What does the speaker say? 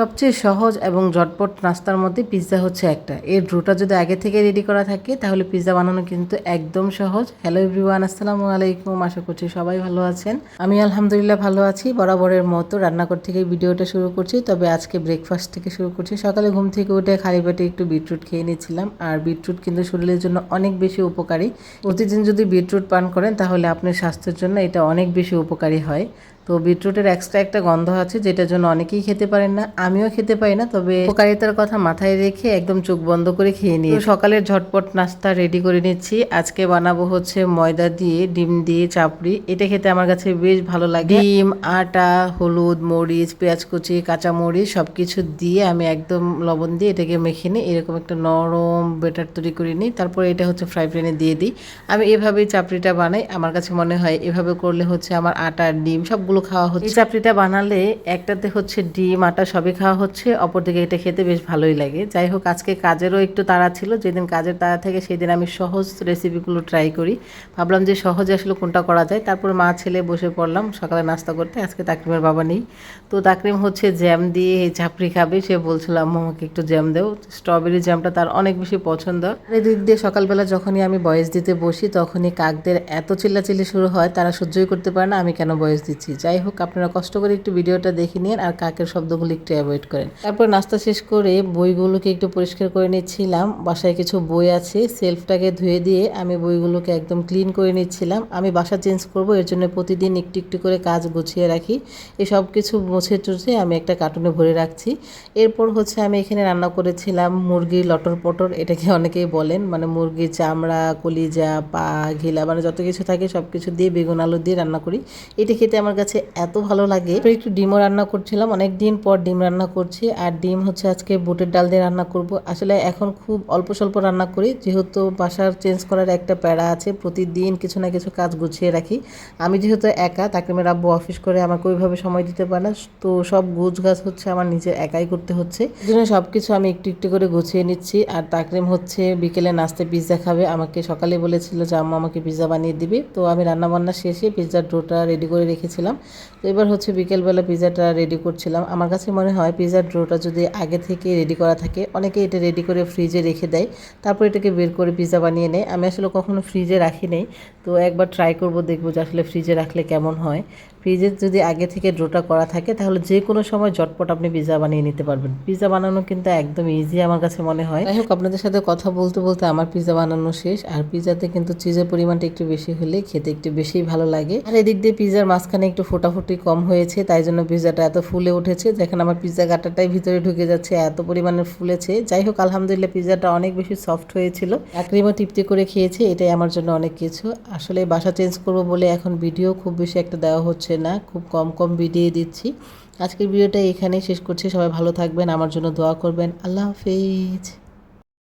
সবচেয়ে সহজ এবং ঝটপট নাস্তার মধ্যে পিৎজা হচ্ছে একটা। এর ড্রোটা যদি আগে থেকে রেডি করা থাকে, তাহলে পিৎজা বানানো কিন্তু একদম সহজ। হ্যালো এভরিওয়ান আসসালামু আলাইকুম। আশা করছি সবাই ভালো আছেন। আমি আলহামদুলিল্লাহ ভালো আছি। বরাবরের মতো রান্নাঘর থেকে ভিডিওটা শুরু করছি। তবে আজকে ব্রেকফাস্ট থেকে শুরু করছি। সকালে ঘুম থেকে উঠে খালি পেটে একটু বিটরুট খেয়ে নিয়েছিলাম। আর বিটরুট কিন্তু শরীরের জন্য অনেক বেশি উপকারী। প্রতিদিন যদি বিটরুট পান করেন, তাহলে আপনার স্বাস্থ্যের জন্য এটা অনেক বেশি উপকারী হয়। তো বিটরুটের এক্সট্রা একটা গন্ধ আছে, যেটার জন্য অনেকেই খেতে পারেন না। আমিও খেতে পারি না, তবে উপকারিতার কথা মাথায় রেখে একদম চোখ বন্ধ করে খেয়ে নিই সকালের ঝটপট নাস্তা রেডি করে নিচ্ছি। আজকে বানাবো হচ্ছে ময়দা দিয়ে, ডিম দিয়ে চাপড়ি। এটা খেতে আমার কাছে বেশ ভালো লাগে। ডিম, আটা, হলুদ, মরিচ, পেঁয়াজ কুচি কাঁচা মরিচ সব কিছু দিয়ে আমি একদম লবণ দিয়ে এটাকে মেখে নিই। এরকম একটা নরম বেটার তৈরি করে নিই। তারপরে এটা হচ্ছে ফ্রাই প্যানে দিয়ে দিই। আমি এভাবেই চাপড়িটা বানাই। আমার কাছে মনে হয় এভাবে করলে হচ্ছে আমার আটা, ডিম সবগুলো খাওয়া হচ্ছে। এই চাপড়িটা বানালে একটাতে হচ্ছে ডিম আটা সবই খাওয়া হচ্ছে অপরদিকে এটা খেতে বেশ ভালোই লাগে। যাই হোক আজকে কাজেরও একটু তাড়া ছিল যেদিন কাজের তাড়া থেকে সেদিন আমি সহজ রেসিপিগুলো ট্রাই করি। ভাবলাম যে সহজে আসলে কোনটা করা যায়। তারপর মা ছেলে বসে পড়লাম সকালে নাস্তা করতে আজকে তাকরিমের বাবা নেই। তো তাকরিম হচ্ছে জ্যাম দিয়ে এই চাপড়ি খাবে। সে বলছিল আম্মু আমাকে একটু জ্যাম দেও। স্ট্রবেরি জ্যামটা তার অনেক বেশি পছন্দ। আর এদিক দিয়ে সকালবেলা যখনই আমি বয়স দিতে বসি তখনই কাকদের এত চিল্লাচিল্লি শুরু হয় তারা সহ্যই করতে পারে না আমি কেন বয়স দিচ্ছি? যাই হোক, আপনারা কষ্ট করে একটু ভিডিওটা দেখে নিন আর কাকের শব্দগুলো একটু অ্যাভয়েড করেন। তারপর নাস্তা শেষ করে বইগুলোকে একটু পরিষ্কার করে নিচ্ছিলাম। বাসায় কিছু বই আছে, সেলফটাকে ধুয়ে দিয়ে আমি বইগুলোকে একদম ক্লিন করে নিচ্ছিলাম। আমি বাসা চেঞ্জ করব, এর জন্য প্রতিদিন একটু একটু করে কাজ গুছিয়ে রাখি। এই সব কিছু মুছে টুছে আমি একটা কার্টুনে ভরে রাখছি। এরপর হচ্ছে আমি এখানে রান্না করেছিলাম মুরগির লটর পটর, এটাকে অনেকেই বলেন মানে মুরগির চামড়া, কলিজা, পা, ঘিলা মানে যত কিছু থাকে সব কিছু দিয়ে বেগুন আলু দিয়ে রান্না করি। এটা খেতে আমার কাছে এত ভালো লাগে। একটু ডিমও রান্না করছিলাম অনেক দিন পর ডিম রান্না করছি, আর ডিম হচ্ছে আজকে বুটের ডাল দিয়ে রান্না করব। আসলে এখন খুব অল্প স্বল্প রান্না করি, যেহেতু বাসার চেঞ্জ করার একটা প্যারা আছে, প্রতিদিন কিছু না কিছু কাজ গুছিয়ে রাখি। আমি যেহেতু একা তাকরিমের আব্বু অফিস করে আমাকে ওইভাবে সময় দিতে পারে না, তো সব গুছ গাছ হচ্ছে আমার নিজের একাই করতে হচ্ছে। জন্য সব কিছু আমি একটু একটু করে গুছিয়ে নিচ্ছি, আর তাকরিম হচ্ছে বিকেলে নাস্তে পিৎজা খাবে। আমাকে সকালে বলেছিল যে আম্মা আমাকে পিৎজা বানিয়ে দিবে, তো আমি রান্না বান্না শেষে পিৎজার ডোটা রেডি করে রেখেছিলাম। তো এবার হচ্ছে বিকেলবেলা পিজাটা রেডি করছিলাম। আমার কাছে মনে হয় পিজার ড্রোটা যদি আগে থেকে রেডি করা থাকে অনেকে এটা রেডি করে ফ্রিজে রেখে দেয়, তারপর এটাকে বের করে পিজা বানিয়ে নেয়। আমি আসলে কখনো ফ্রিজে রাখি নেই, তো একবার ট্রাই করব, দেখব যে আসলে ফ্রিজে রাখলে কেমন হয়। ফ্রিজে যদি আগে থেকে ড্রোটা করা থাকে, তাহলে যে কোনো সময় ঝটপট আপনি পিৎজা বানিয়ে নিতে পারবেন। পিৎজা বানানো কিন্তু একদম ইজি আমার কাছে মনে হয়। যাই হোক, আপনাদের সাথে কথা বলতে বলতে আমার পিৎজা বানানো শেষ। আর পিৎজাতে কিন্তু চিজের পরিমাণটা একটু বেশি হলে খেতে একটু বেশি ভালো লাগে। আর এদিক দিয়ে পিৎজার মাঝখানে একটু ফোটাফুটি কম হয়েছে, তাই জন্য পিৎজাটা এত ফুলে উঠেছে। যেখানে আমার পিৎজা কাটাটাই ভিতরে ঢুকে যাচ্ছে, এত পরিমাণে ফুলেছে। যাই হোক, আলহামদুলিল্লাহ পিৎজাটা অনেক বেশি সফট হয়েছিল। একরিমও তৃপ্তি করে খেয়েছে, এটাই আমার জন্য অনেক কিছু। আসলে বাসা চেঞ্জ করব বলে এখন ভিডিও খুব বেশি একটা দেওয়া হচ্ছে না, খুব কম কম ভিডিও দিচ্ছি। আজকের ভিডিওটা এখানেই শেষ করছি। সবাই ভালো থাকবেন, আমার জন্য দোয়া করবেন। আল্লাহ হাফিজ।